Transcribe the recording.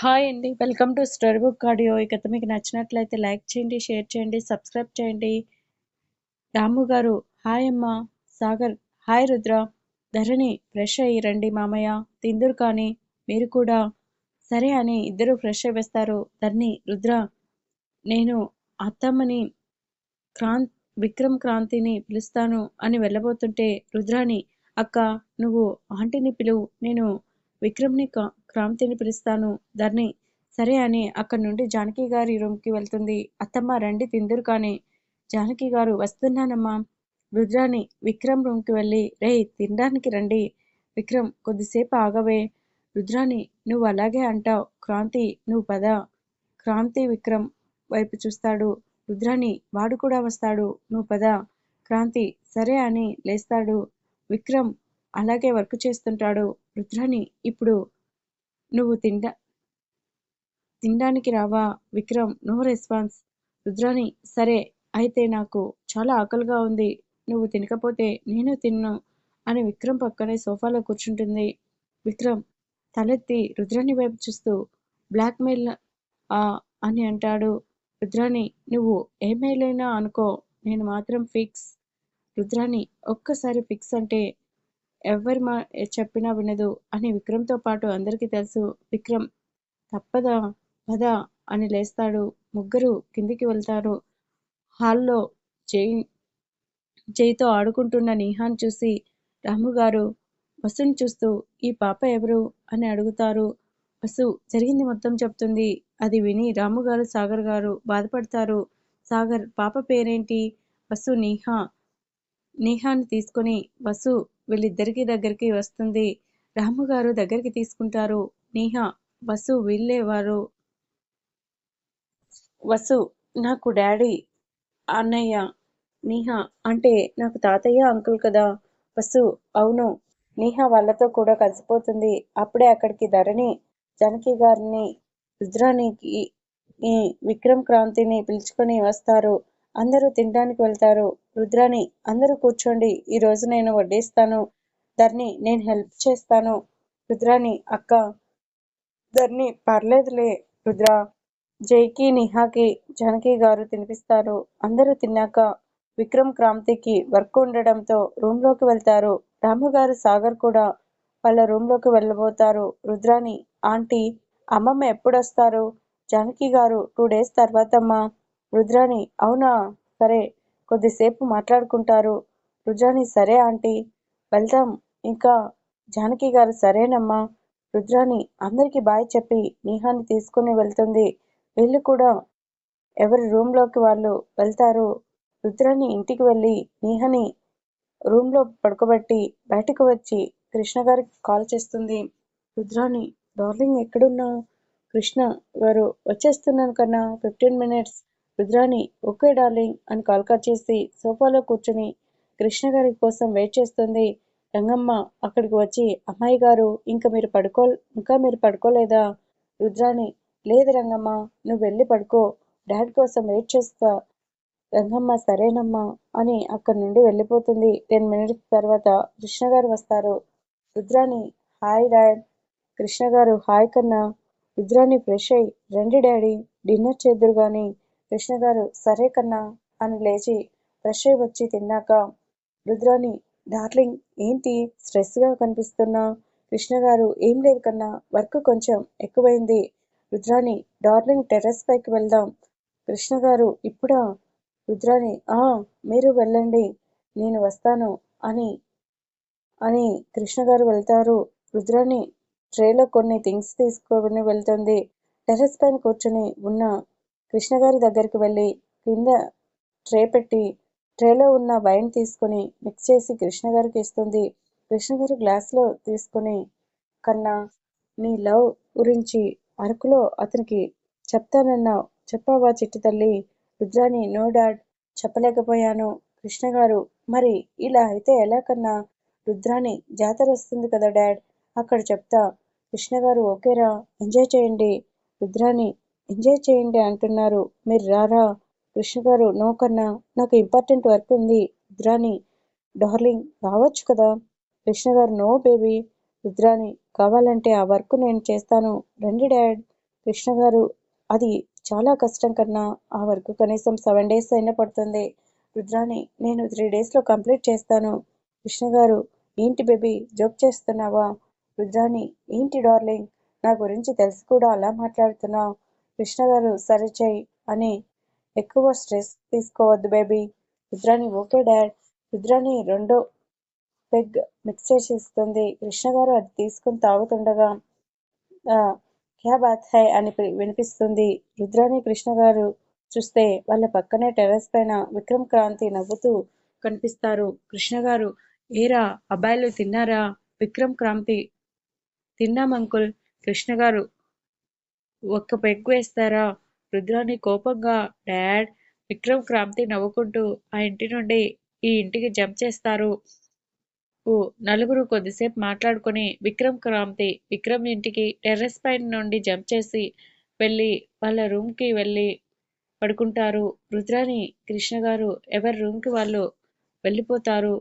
Hi అండి. Welcome to story book audio. ఈ కథ మీకు నచ్చినట్లయితే లైక్ చేయండి షేర్ చేయండి సబ్స్క్రైబ్ చేయండి. రాము గారు హాయ్ అమ్మ. సాగర్ హాయ్ రుద్ర. ధరణి ఫ్రెష్ అయ్యి రండి మామయ్య. తిందురు కానీ మీరు కూడా. సరే అని ఇద్దరు ఫ్రెష్ అయివేస్తారు. ధరణి రుద్ర నేను అత్తమ్మని క్రాంత్ విక్రమ్ క్రాంతిని పిలుస్తాను అని వెళ్ళబోతుంటే రుద్రాని అక్క నువ్వు ఆంటీని పిలువు. నేను విక్రమ్ని క్రాంతిని పిలుస్తాను. ధర్ని సరే అని అక్కడి నుండి జానకి గారి రూమ్కి వెళ్తుంది. అత్తమ్మ రండి తిందురు కానీ. జానకి గారు వస్తున్నానమ్మా. రుద్రాని విక్రమ్ రూమ్కి వెళ్ళి రే తినడానికి రండి. విక్రమ్ కొద్దిసేపు ఆగవే. రుద్రాని నువ్వు అలాగే అంటావు. క్రాంతి నువ్వు పద. క్రాంతి విక్రమ్ వైపు చూస్తాడు. రుద్రాని వాడు కూడా వస్తాడు. నువ్వు పద. క్రాంతి సరే అని లేస్తాడు. విక్రమ్ అలాగే వర్క్ చేస్తుంటాడు రుద్రాని ఇప్పుడు నువ్వు తిండా తినడానికి రావా విక్రమ్? No response. రుద్రాని సరే అయితే నాకు చాలా ఆకలిగా ఉంది. నువ్వు తినకపోతే నేను తిన్ను అని విక్రమ్ పక్కనే సోఫాలో కూర్చుంటుంది. విక్రమ్ తలెత్తి రుద్రాని వైపు చూస్తూ బ్లాక్మెయిల్ ఆ అని అంటాడు. రుద్రాని నువ్వు ఏ మెయిల్ అయినా అనుకో నేను మాత్రం ఫిక్స్. రుద్రాని ఒక్కసారి ఫిక్స్ అంటే ఎవరి మా చెప్పినా వినదు అని విక్రమ్తో పాటు అందరికీ తెలుసు విక్రమ్ తప్పదా పదా అని లేస్తాడు. ముగ్గురు కిందికి వెళ్తారు. హాల్లో జై జైతో ఆడుకుంటున్న నీహాన్ చూసి రాము గారు వసుని చూస్తూ ఈ పాప ఎవరు? అని అడుగుతారు. వసు జరిగింది మొత్తం చెప్తుంది. అది విని రాముగారు సాగర్ గారు బాధపడతారు. సాగర్ పాప పేరేంటి? వసు నీహా. నీహాన్ని తీసుకొని వసు వీళ్ళిద్దరికి దగ్గరికి వస్తుంది. రాముగారు దగ్గరికి తీసుకుంటారు. నీహా వసు వీళ్ళేవారు? వసు నాకు డాడీ అన్నయ్య నీహా అంటే నాకు తాతయ్య అంకుల్ కదా? వసు అవును. నేహ వాళ్ళతో కూడా కలిసిపోతుంది. అప్పుడే అక్కడికి ధరణి జానకి గారిని రుద్రానికి ఈ విక్రమ్ క్రాంతిని పిలుచుకొని వస్తారు. అందరూ తినడానికి వెళ్తారు. రుద్రాని అందరూ కూర్చోండి. ఈ రోజు నేను వడ్డిస్తాను. ధర్ని నేను హెల్ప్ చేస్తాను. రుద్రాని అక్క. ధర్ని పర్లేదులే. రుద్ర జైకి నిహాకి జానకి గారు తినిపిస్తారు. అందరూ తిన్నాక విక్రమ్ క్రాంతికి వర్క్ ఉండడంతో రూమ్లోకి వెళ్తారు. రాముగారు సాగర్ కూడా వాళ్ళ రూమ్లోకి వెళ్ళబోతారు. రుద్రాని ఆంటీ అమ్మమ్మ ఎప్పుడొస్తారు? జానకి గారు టూ డేస్ తర్వాతమ్మా రుద్రాణి అవునా? సరే కొద్దిసేపు మాట్లాడుకుంటారు. రుద్రాణి సరే ఆంటీ. వెళ్దాం. ఇంకా జానకి గారు సరేనమ్మా. రుద్రాణి అందరికీ బాయ్ చెప్పి నేహాన్ని తీసుకుని వెళ్తుంది. వీళ్ళు కూడా ఎవరి రూమ్లోకి వాళ్ళు వెళ్తారు? రుద్రాణి ఇంటికి వెళ్ళి నీహని రూమ్లో పడుకోబెట్టి బయటకు వచ్చి కృష్ణ గారికి కాల్ చేస్తుంది. రుద్రాణి డార్లింగ్ ఎక్కడున్నావు? కృష్ణ గారు వచ్చేస్తున్నాను కన్నా. Fifteen minutes. Rudrani okay darling అని కాల్ చేసి సోఫాలో కూర్చుని కృష్ణ గారి కోసం వెయిట్ చేస్తుంది. రంగమ్మ అక్కడికి వచ్చి అమ్మాయి గారు ఇంకా మీరు పడుకో ఇంకా మీరు పడుకోలేదా? రుద్రాని లేదు రంగమ్మ నువ్వు వెళ్ళి పడుకో డాడ్ కోసం వెయిట్ చేస్తా. రంగమ్మ సరేనమ్మా అని అక్కడి నుండి వెళ్ళిపోతుంది. టెన్ మినిట్స్ తర్వాత కృష్ణ గారు వస్తారు. Rudrani hi dad. కృష్ణ గారు హాయ్ కన్నా. రుద్రాణి ఫ్రెష్ అయ్యి రండి డాడీ డిన్నర్ చేద్దరు కానీ కృష్ణ గారు సరే కన్నా అని లేచి ఫ్రెష్ అయి వచ్చి తిన్నాక రుద్రాని డార్లింగ్ ఏంటి స్ట్రెస్గా కనిపిస్తున్నా? కృష్ణ గారు ఏం లేదు కన్నా వర్క్ కొంచెం ఎక్కువైంది. రుద్రాణి డార్లింగ్ టెర్రస్ పైకి వెళ్దాం. కృష్ణ గారు ఇప్పుడా? రుద్రాణి ఆ మీరు వెళ్ళండి నేను వస్తాను అని అని కృష్ణ గారు వెళ్తారు. రుద్రాణి ట్రేలో కొన్ని థింగ్స్ తీసుకొని వెళ్తుంది. టెర్రస్ పైన కూర్చొని ఉన్న కృష్ణగారి దగ్గరికి వెళ్ళి కింద ట్రే పెట్టి ట్రేలో ఉన్న వైన్ తీసుకొని మిక్స్ చేసి కృష్ణ గారికి ఇస్తుంది. కృష్ణగారు గ్లాస్లో తీసుకొని కన్నా నీ లవ్ గురించి అరకులో అతనికి చెప్తానన్నావు చెప్పావా చిట్టి తల్లి? రుద్రాని నో డాడ్ చెప్పలేకపోయాను. కృష్ణగారు మరి ఇలా అయితే ఎలా కన్నా? రుద్రాని జాతర వస్తుంది కదా డాడ్ అక్కడ చెప్తా. కృష్ణగారు ఓకేరా ఎంజాయ్ చేయండి. రుద్రాని ఎంజాయ్ చేయండి అంటున్నారు. మీరు రారా? కృష్ణ గారు నో కన్నా నాకు ఇంపార్టెంట్ వర్క్ ఉంది. రుద్రాని డార్లింగ్ రావచ్చు కదా? కృష్ణ గారు నో బేబీ రుద్రాని కావాలంటే ఆ వర్క్ నేను చేస్తాను. రండి డాడ్. కృష్ణ గారు అది చాలా కష్టం కన్నా ఆ వర్క్ కనీసం సెవెన్ డేస్ అయినా పడుతుంది. రుద్రాని నేను త్రీ డేస్లో కంప్లీట్ చేస్తాను. కృష్ణ గారు ఏంటి బేబీ జోక్ చేస్తున్నావా? రుద్రాని ఏంటి డార్లింగ్? నా గురించి తెలిసి కూడా అలా మాట్లాడుతున్నావు. కృష్ణ గారు సరే అని ఎక్కువ స్ట్రెస్ తీసుకోవద్దు baby. Rudrani okay dad. Rudrani రెండో పెగ్ మిక్స్ చేసేస్తుంది. కృష్ణ గారు అది తీసుకుని తాగుతుండగా "ఆ, క్యా బాత్ హై అని వినిపిస్తుంది. రుద్రాని కృష్ణ గారు చూస్తే వాళ్ళ పక్కనే టెర్రస్ పైన విక్రమ్ క్రాంతి నవ్వుతూ కనిపిస్తారు. కృష్ణ గారు ఏరా అబ్బాయిలు తిన్నారా? విక్రమ్ క్రాంతి తిన్నాం అంకుల్. కృష్ణ గారు ఒక్క పెగ్ వేస్తారా? రుద్రాని కోపంగా డాడ్ విక్రమ్ క్రాంతి నవ్వుకుంటూ ఆ ఇంటి నుండి ఈ ఇంటికి జంప్ చేస్తారు. ఓ నలుగురు కొద్దిసేపు మాట్లాడుకొని విక్రమ్ క్రాంతి విక్రమ్ ఇంటికి టెర్రస్ పైన నుండి జంప్ చేసి వెళ్ళి వాళ్ళ రూమ్కి వెళ్ళి పడుకుంటారు. రుద్రాని కృష్ణ గారు ఎవరి రూమ్కి వాళ్ళు వెళ్ళిపోతారు?